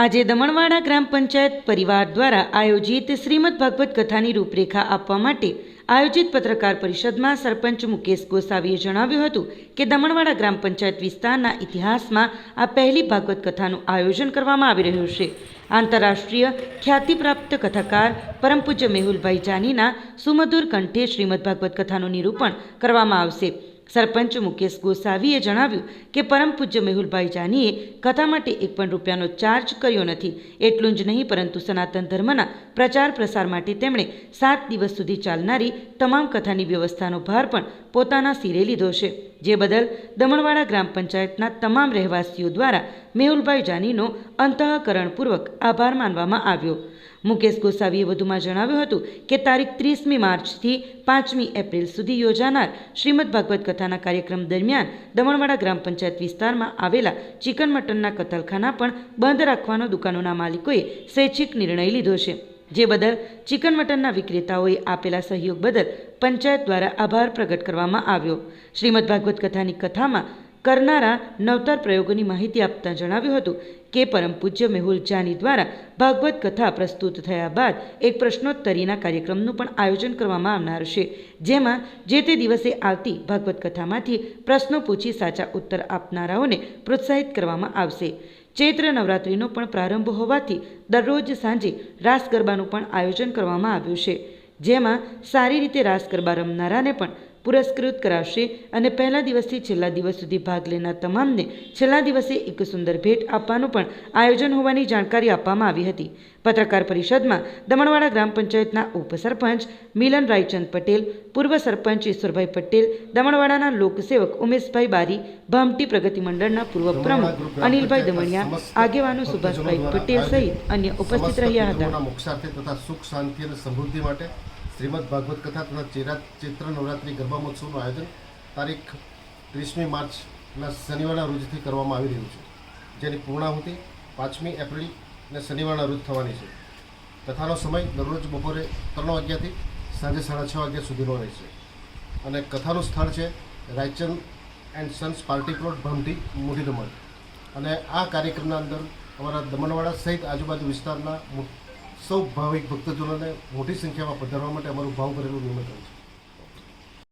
આજે દમણવાડા ગ્રામ પંચાયત પરિવાર દ્વારા આયોજિત શ્રીમદ ભાગવત કથાની રૂપરેખા આપવા માટે આયોજિત પત્રકાર પરિષદમાં સરપંચ મુકેશ ગોસાવીએ જણાવ્યું હતું કે દમણવાડા ગ્રામ પંચાયત વિસ્તારના ઇતિહાસમાં આ પહેલી ભાગવત કથાનું આયોજન કરવામાં આવી રહ્યું છે. આંતરરાષ્ટ્રીય ખ્યાતિપ્રાપ્ત કથાકાર પરમ પૂજ્ય મેહુલભાઈ જાનીના સુમધુર કંઠે શ્રીમદ ભાગવત કથાનું નિરૂપણ કરવામાં આવશે. સરપંચ મુકેશ ગોસાવીએ જણાવ્યું કે પરમ પૂજ્ય મેહુલભાઈ જાનીએ કથા માટે એક પણ રૂપિયાનો ચાર્જ કર્યો નથી. એટલું જ નહીં, પરંતુ સનાતન ધર્મના પ્રચાર પ્રસાર માટે તેમણે સાત દિવસ સુધી ચાલનારી તમામ કથાની વ્યવસ્થાનો ભાર પણ પોતાના સિરે લીધો છે. જે બદલ દમણવાડા ગ્રામ પંચાયતના તમામ રહેવાસીઓ દ્વારા મેહુલભાઈ જાનીનો અંતઃકરણપૂર્વક આભાર માનવામાં આવ્યો. મુકેશ ગોસાવીએ વધુમાં જણાવ્યું હતું કે તારીખ ત્રીસમી માર્ચથી પાંચમી એપ્રિલ સુધી યોજાનાર શ્રીમદ ભાગવત કથાના કાર્યક્રમ દરમિયાન દમણવાડા ગ્રામ પંચાયત વિસ્તારમાં આવેલા ચિકન મટનના કતલખાના પણ બંધ રાખવાનો દુકાનોના માલિકોએ સ્વૈચ્છિક નિર્ણય લીધો છે. જે બદલ ચિકન મટનના વિક્રેતાઓએ આપેલા સહયોગ બદલ પંચાયત દ્વારા આભાર પ્રગટ કરવામાં આવ્યો. શ્રીમદ ભાગવત કથાની કથામાં કરનારા નવતર પ્રયોગોની માહિતી આપતા જણાવ્યું હતું કે પરમ પૂજ્ય મેહુલ જાની દ્વારા ભાગવત કથા પ્રસ્તુત થયા બાદ એક પ્રશ્નોત્તરીના કાર્યક્રમનું પણ આયોજન કરવામાં આવનાર છે. જેમાં જે તે દિવસે આવતી ભાગવત કથામાંથી પ્રશ્નો પૂછી સાચા ઉત્તર આપનારાઓને પ્રોત્સાહિત કરવામાં આવશે. ચૈત્ર નવરાત્રિનો પણ પ્રારંભ હોવાથી દરરોજ સાંજે રાસ ગરબાનું પણ આયોજન કરવામાં આવ્યું છે. જેમાં સારી રીતે રાસ ગરબા રમનારાને પણ પુરસ્કૃત કરાશે અને પહેલા દિવસથી છેલ્લા દિવસ સુધી ભાગ લેનાર તમામને છેલ્લા દિવસે એક સુંદર ભેટ આપવાનું પણ આયોજન હોવાની જાણકારી આપવામાં આવી હતી. પત્રકાર પરિષદમાં દમણવાડા ગ્રામ પંચાયતના ઉપસરપંચ મિલન રાયચંદ પટેલ પૂર્વ સરપંચ ઈશ્વરભાઈ પટેલ દમણવાડાના લોકસેવક ઉમેશભાઈ બારી ભામટી પ્રગતિ મંડળના પૂર્વ પ્રમુખ અનિલભાઈ દમણિયા આગેવાનો સુભાષભાઈ પટેલ સહિત અન્ય ઉપસ્થિત રહ્યા હતા. મોક્ષાર્થે તથા સુખ શાંતિ અને સમૃદ્ધિ માટે શ્રીમદ ભાગવત કથા તથા ચેરા, ચૈત્ર નવરાત્રિ ગરબા મહોત્સવનું આયોજન તારીખ ત્રીસમી માર્ચના શનિવારના રોજથી કરવામાં આવી રહ્યું છે. જેની પૂર્ણાહુતિ પાંચમી એપ્રિલ ને શનિવારના રોજ થવાની છે. કથાનો સમય દરરોજ બપોરે ત્રણ વાગ્યાથી સાંજે સાડા છ વાગ્યા સુધીનો રહેશે અને કથાનું સ્થળ છે Raichand and sons party plot Bhamti Moti Daman. અને આ કાર્યક્રમના અંદર અમારા દમણવાડા સહિત આજુબાજુ વિસ્તારના સૌ ભાવિક ભક્તજનોને મોટી સંખ્યામાં પધારવા માટે અમારું ભાવ કરેલું નિમંત્રણ છે.